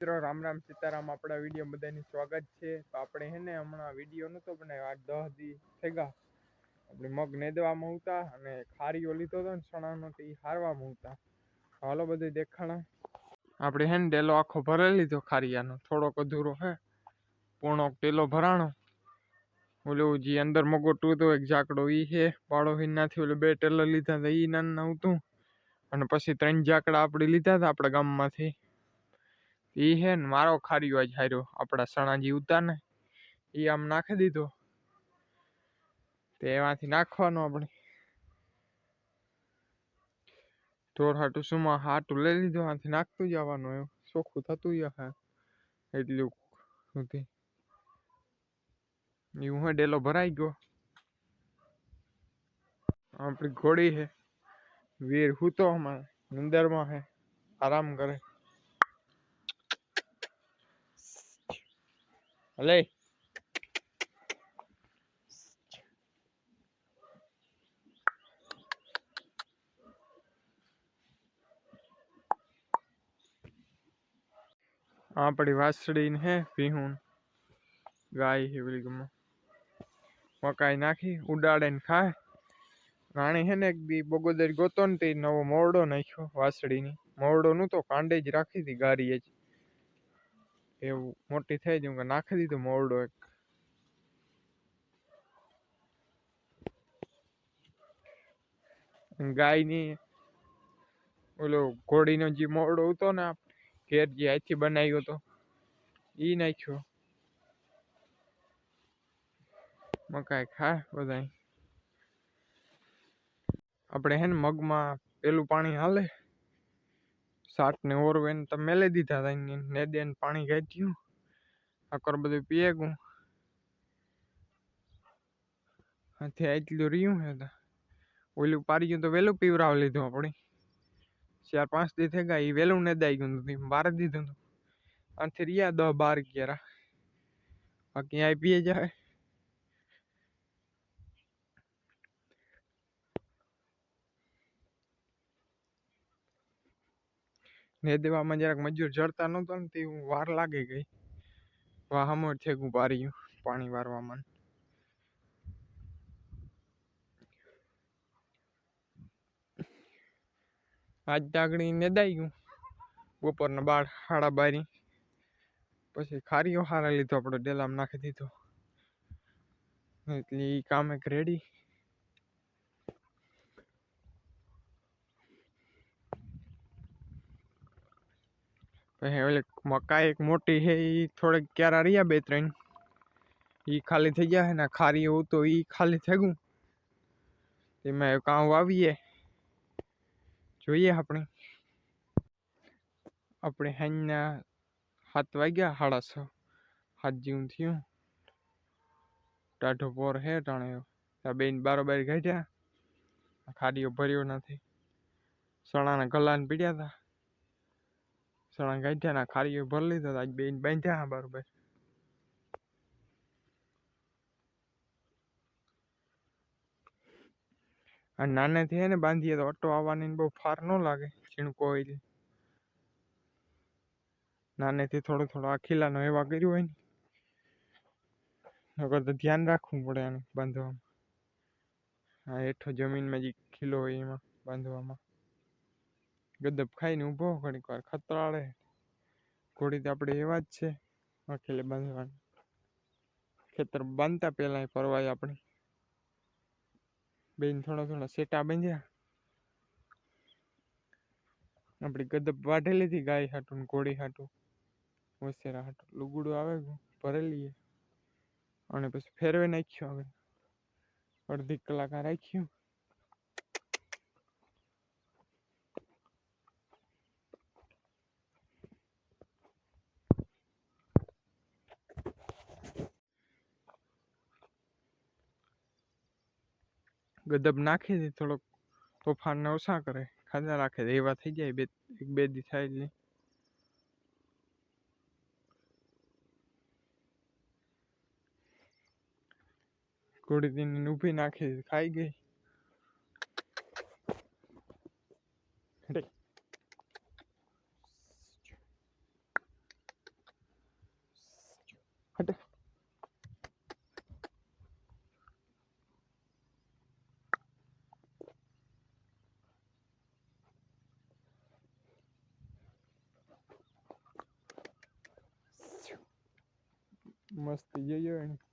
મિત્રો રામ રામ સીતારામ આપણા વિડીયો બધાની સ્વાગત છે તો આપણે હે ને હમણાં વિડીયો નહોતો બનાવ્યો આ દસ દી થેગા આપણે મગ નેદવામાં હતા અને ખારીઓ લીધો હતો ને ચણાનો તે હારવામાં હતા હાલો બધું દેખાણા આપણે હે ને ડેલો આખો ભરાઈ લીધો ખારિયાનો થોડોક અધૂરો હે પૂર્ણોક ટેલો ભરાણો ઓલું જે અંદર મગોટું હતું એક ઝાકડો એ હે બાળો હિનાથી ઓલું બે ટેલર લીધા હતા એ નાના હતું અને પછી ત્રણ ઝાકડા આપણે લીધા હતા આપણા ગામમાંથી ઈ હેન મારો ખારિયો આજ હાર્યો આપડા સણાજી ઉતાને ઈ આમ નાખી દીધો તે વાથી નાખવાનો પડે થોર હાટસુ માં હાથ ઉલે લીધો હાથ નાખતો જવાનો સોખું થતું યહા એટલે હુંથી ન્યું હે ડેલો ભરાઈ ગયો આપડી ઘોડી હે વીર સુતો માં નંદરમાં હે આરામ કરે Hello. आप अड़ी है भी हूँ गाय हिवली गुम मकाई नाखी उड़ाड़े खाए राणी है ने एक बी बगोदरी गोतो तो नवो मोरडो नाखो वसड़ी मोरडो नु तो कांडेज राखी थी गारी है એવું મોટી થઈ ગયું કે નાખી દીધું મોરડો એક ગાય ગાયની ઓલો નો જે મોરડો હતો ને ઘેર જે આથી બનાવ્યો હતો એ નાખ્યો મકાઈ ખા બધા આપણે હે ને મગમાં પેલું પાણી હાલે ને ઓરવેન તો મેલે દીધા હતા ને દે ને પાણી ગાંઠ્યું આકર બધું પીએ ગું હાથી આટલું રહ્યું હે તો ઓલું પારી ગયું તો વહેલું પીવરાવ લીધું આપણે ચાર પાંચ દી થઈ ગયા એ વહેલું નેદાઈ ગયું હતું બહાર દીધું હતું આથી રહ્યા દસ બાર અગિયાર બાકી આ પીએ જાય ને દેવામાં જરાક મજૂર જડતા નહોતો ને તે વાર લાગી ગઈ વાહમોર છેક પાર્યું પાણી વારવામાં આજ ડાગણી નેદાઈ ગયું બપોરના બાળ હાડા બારી પછી ખારીઓ હારા લીધો આપણો ડેલામાં નાખી દીધો એટલે એ કામે રેડી પછી ઓલી મકાઈ એક મોટી છે એ થોડેક ક્યારા રહ્યા બે ત્રણ એ ખાલી થઈ ગયા છે ને ખારી એવું તો એ ખાલી થઈ ગયું એમાં કાં વાવીએ જોઈએ આપણે આપણે સાંજના સાત વાગ્યા સાડા છ સાત જેવું થયું ટાઢો પોર હે ટાણે આ બેન બારોબાર ગાઢ્યા ખાડીઓ ભર્યો નથી સણાના ગલાને પીડ્યા હતા સરાંગાઈતે ના કારીય ભર લીધો આજ બેન બાંધ્યા હ બરોબર અને નાને થી હે ને બાંધિયા તો ઓટો આવવાની બહુ ફાર નો લાગે ચીણકો હોય ને નાને થી થોડો થોડો અખીલા નો એવા કર્યું હોય ને નકર તો ધ્યાન રાખવું પડે આને બાંધવામાં આ હેઠો જમીન માં જી ખિલો એમાં બાંધવામાં ગદબ ખાઈને ઊભો થોડીવાર ખતરાળે ખોડીત આપણે એવા જ છે અખેલે બંધવાનું ખેતર બનતા પહેલાય પરવાઈ આપણે બેય થોડો થોડો સેટા બન્યા આપડી ગદબ વાઢેલી થી ગાય હાટુન ખોડી હાટુ હશે રાટ લુગુડુ આવે ભરેલી અને પછી ફેરવે નાખ્યું હવે અધિક કલાક રાખીયું ગદબ નાખી દે થોડોક તોફાનને ઓછા કરે ખાધા રાખે દે એવા થઈ જાય બે એક બે દી થાય એટલે થોડી દિન ઊભી નાખી ખાઈ ગઈ હટે must be your journey.